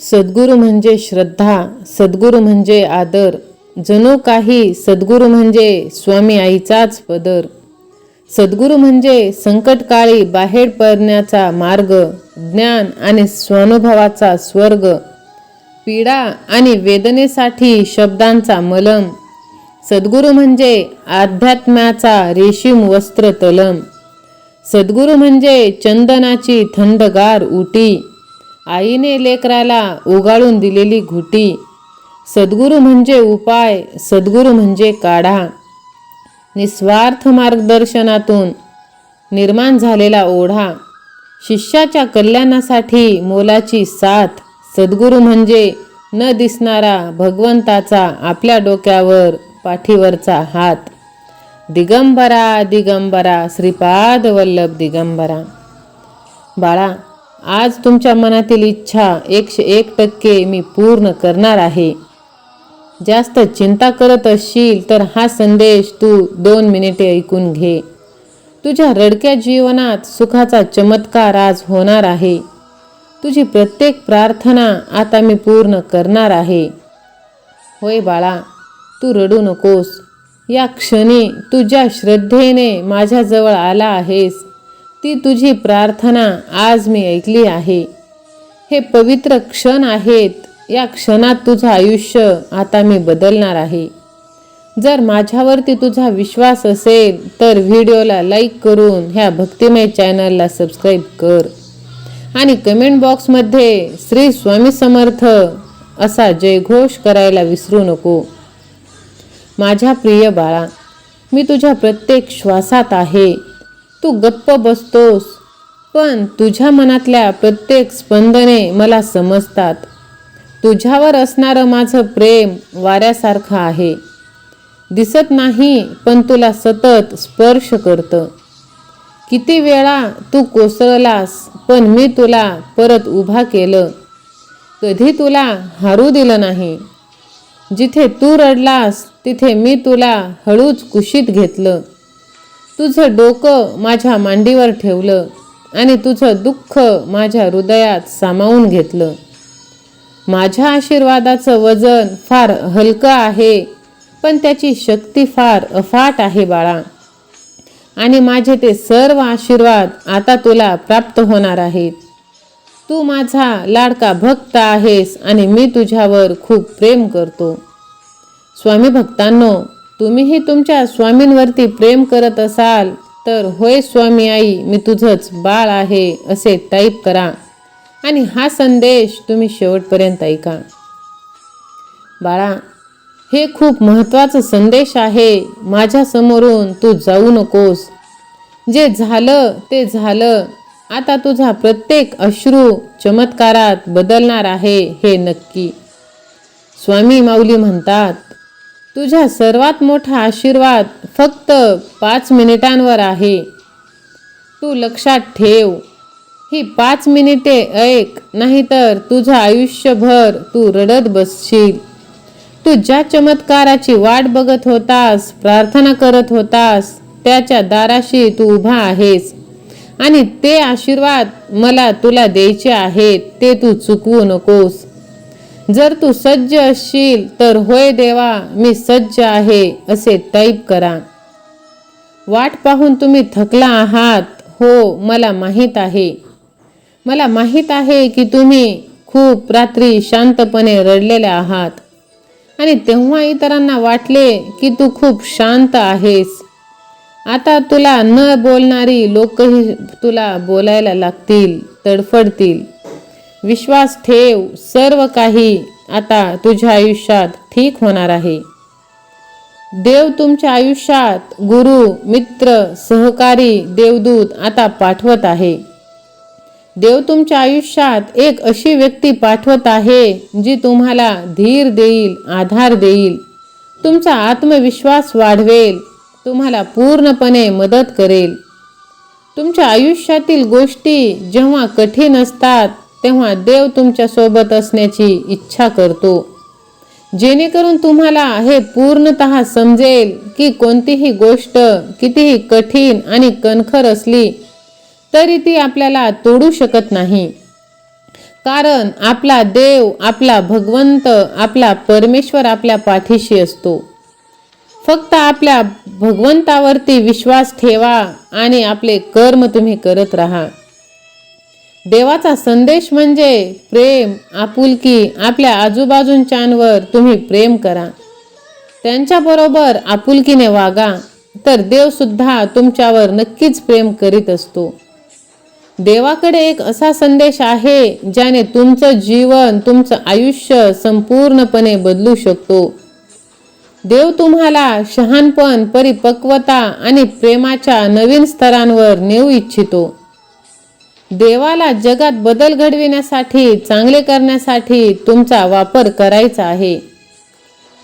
सद्गुरू म्हणजे श्रद्धा सद्गुरू म्हणजे आदर जणू काही सद्गुरू म्हणजे स्वामी आईचाच पदर. सद्गुरू म्हणजे संकटकाळी बाहेर पडण्याचा मार्ग ज्ञान आणि स्वानुभवाचा स्वर्ग. पीडा आणि वेदनेसाठी शब्दांचा मलम. सद्गुरू म्हणजे अध्यात्म्याचा रेशीम वस्त्र तलम. सद्गुरू म्हणजे चंदनाची थंडगार उटी. आईने लेकराला उगाळून दिलेली घुटी. सद्गुरू म्हणजे उपाय सद्गुरू म्हणजे काढा. निस्वार्थ मार्गदर्शनातून निर्माण झालेला ओढा. शिष्याच्या कल्याणासाठी मोलाची साथ. सद्गुरू म्हणजे न दिसणारा भगवंताचा आपल्या डोक्यावर पाठीवरचा हात. दिगंबरा दिगंबरा श्रीपाद वल्लभ दिगंबरा. बाळा आज तुमच्या मनातील इच्छा एकशे एक टक्के मी पूर्ण करणार आहे. जास्त चिंता करत असशील तर हा संदेश तू दोन मिनिटे ऐकून घे. तुझ्या रडक्या जीवनात सुखाचा चमत्कार आज होणार आहे. तुझी प्रत्येक प्रार्थना आता मी पूर्ण करणार आहे. होय बाळा तू रडू नकोस. या क्षणी तू ज्या श्रद्धेने माझ्याजवळ आला आहेस. ती तुझी प्रार्थना आज मी ऐकली आहे. हे पवित्र क्षण आहेत. या क्षणात तुझं आयुष्य आता मी बदलणार आहे. जर माझ्यावरती तुझा विश्वास असेल तर व्हिडिओला लाईक करून ह्या भक्तिमय चॅनलला सबस्क्राईब कर. आणि कमेंट बॉक्समध्ये श्री स्वामी समर्थ असा जयघोष करायला विसरू नको. माझ्या प्रिय बाळा मी तुझ्या प्रत्येक श्वासात आहे. तू गप्प बसतोस. पण तुझ्या मनातल्या प्रत्येक स्पंदने मला समजतात. तुझ्यावर असणारं माझं प्रेम वाऱ्यासारखं आहे. दिसत नाही पण तुला सतत स्पर्श करतं. किती वेळा तू कोसळलास पण मी तुला परत उभा केलं. कधी तुला हारू दिलं नाही. जिथे तू रडलास तिथे मी तुला हळूच कुशीत घेतलं. तुझं डोकं माझ्या मांडीवर ठेवलं आणि तुझं दुःख माझ्या हृदयात सामावून घेतलं. माझ्या आशीर्वादाचं वजन फार हलकं आहे पण त्याची शक्ती फार अफाट आहे बाळा. आणि माझे ते सर्व आशीर्वाद आता तुला प्राप्त होणार आहेत. तू माझा लाडका भक्त आहेस आणि मी तुझ्यावर खूप प्रेम करतो. स्वामी भक्तांनो तुम्हीही तुमच्या स्वामींवरती प्रेम करत असाल तर होय स्वामी आई मी तुझंच बाळ आहे असे टाईप करा. आणि हा संदेश तुम्ही शेवटपर्यंत ऐका. बाळा हे खूप महत्त्वाचा संदेश आहे. माझ्यासमोरून तू जाऊ नकोस. जे झालं ते झालं. आता तुझा प्रत्येक अश्रू चमत्कारात बदलणार आहे हे नक्की. स्वामी माऊली म्हणतात तुझ्या सर्वात मोठा आशीर्वाद फक्त पाच मिनिटांवर आहे. तू लक्षात ठेव. ही पाच मिनिटे ऐक नाहीतर तुझं आयुष्यभर तू रडत बसशील. तू ज्या चमत्काराची वाट बघत होतास प्रार्थना करत होतास त्याच्या दाराशी तू उभा आहेस. आणि ते आशीर्वाद मला तुला द्यायचे आहेत ते तू चुकवू नकोस. जर तू सज्ज असशील तर होय देवा मी सज्ज आहे असे टाईप करा. वाट पाहून तुम्ही थकला आहात हो मला माहीत आहे. मला माहीत आहे की तुम्ही खूप रात्री शांतपणे रडलेले आहात. आणि तेव्हा इतरांना वाटले की तू खूप शांत आहेस. आता तुला न बोलणारी लोकही तुला बोलायला लागतील तडफडतील. विश्वास ठेव सर्व काही आता तुझ्या आयुष्यात ठीक होणार आहे. देव तुमच्या आयुष्यात गुरु मित्र सहकारी देवदूत आता पाठवत आहे. देव तुमच्या आयुष्यात एक अशी व्यक्ती पाठवत आहे जी तुम्हाला धीर देईल आधार देईल. तुमचा आत्मविश्वास वाढवेल तुम्हाला पूर्णपणे मदत करेल. तुमच्या आयुष्यातील गोष्टी जेव्हा कठीण असतात तेव्हा देव तुमच्यासोबत असण्याची इच्छा करतो. जेणेकरून तुम्हाला हे पूर्णत समजेल की कोणतीही गोष्ट कितीही कठीण आणि कणखर असली तरी ती आपल्याला तोडू शकत नाही. कारण आपला देव आपला भगवंत आपला परमेश्वर आपल्या पाठीशी असतो. फक्त आपल्या भगवंतावरती विश्वास ठेवा आणि आपले कर्म तुम्ही करत राहा. देवाचा संदेश म्हणजे प्रेम आपुलकी आपल्या आजूबाजूंच्यांवर तुम्ही प्रेम करा. त्यांच्याबरोबर आपुलकीने वागा तर देवसुद्धा तुमच्यावर नक्कीच प्रेम करीत असतो. देवाकडे एक असा संदेश आहे ज्याने तुमचं जीवन तुमचं आयुष्य संपूर्णपणे बदलू शकतो. देव तुम्हाला शहाणपण परिपक्वता आणि प्रेमाच्या नवीन स्तरांवर नेऊ इच्छितो. देवाला जगात बदल घडविण्यासाठी चांगले करण्यासाठी तुमचा वापर करायचा आहे.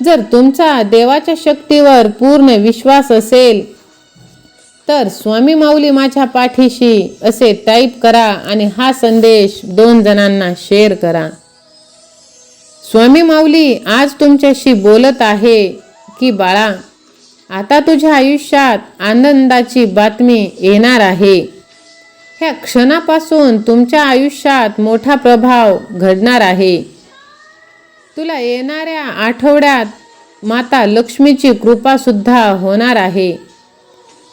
जर तुमचा देवाच्या शक्तीवर पूर्ण विश्वास असेल तर स्वामी माऊली माझ्या पाठीशी असे टाईप करा आणि हा संदेश दोन जणांना शेअर करा. स्वामी माऊली आज तुमच्याशी बोलत आहे की बाळा आता तुझ्या आयुष्यात आनंदाची बातमी येणार आहे. ह्या क्षणापासून तुमच्या आयुष्यात मोठा प्रभाव घडणार आहे. तुला येणाऱ्या आठवड्यात माता लक्ष्मीची कृपा सुद्धा होणार आहे.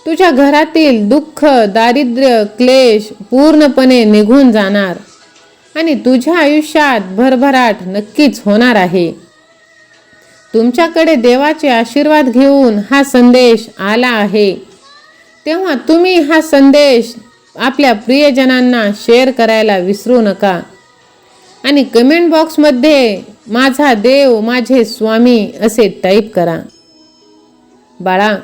तुझ्या घरातील दुःख दारिद्र्य क्लेश पूर्णपणे निघून जाणार आणि तुझ्या आयुष्यात भरभराट नक्कीच होणार आहे. तुमच्याकडे देवाचे आशीर्वाद घेऊन हा संदेश आला आहे. तेव्हा तुम्ही हा संदेश आपल्या प्रियजनांना शेअर करायला विसरू नका. आणि कमेंट बॉक्समध्ये माझा देव माझे स्वामी असे टाईप करा. बाळा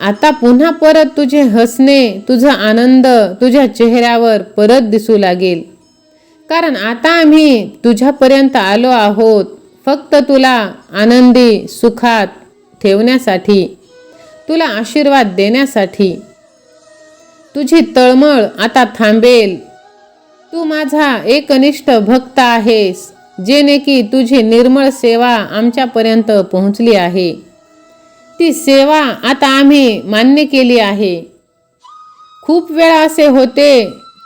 आता पुन्हा परत तुझे हसणे तुझा आनंद तुझ्या चेहऱ्यावर परत दिसू लागेल. कारण आता आम्ही तुझ्यापर्यंत आलो आहोत फक्त तुला आनंदी सुखात ठेवण्यासाठी तुला आशीर्वाद देण्यासाठी. तुझी तळमळ आता थांबेल. तू माझा एकनिष्ठ भक्त आहेस जेणे की तुझी निर्मळ सेवा आमच्यापर्यंत पोहोचली आहे. ती सेवा आता आम्ही मान्य केली आहे. खूप वेळा असे होते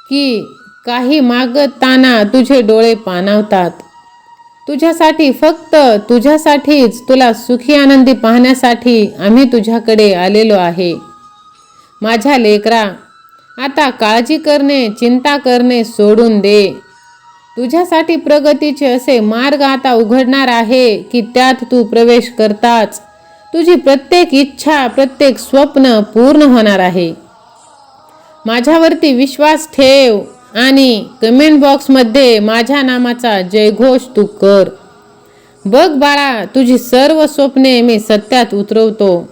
की काही मागताना तुझे डोळे पाणावतात. तुझ्यासाठी फक्त तुझ्यासाठीच तुला सुखी आनंदी पाहण्यासाठी आम्ही तुझ्याकडे आलेलो आहे. माझ्या लेकरा आता काळजी करणे चिंता करणे सोडून दे. तुझ्यासाठी प्रगतीचे असे मार्ग आता उघडणार आहे की त्यात तू प्रवेश करताच. तुझी प्रत्येक इच्छा प्रत्येक स्वप्न पूर्ण होणार आहे. माझ्यावरती विश्वास ठेव आणि कमेंट बॉक्समध्ये माझ्या नामाचा जयघोष तू कर. बघ बाळा तुझी सर्व स्वप्ने मी सत्यात उतरवतो.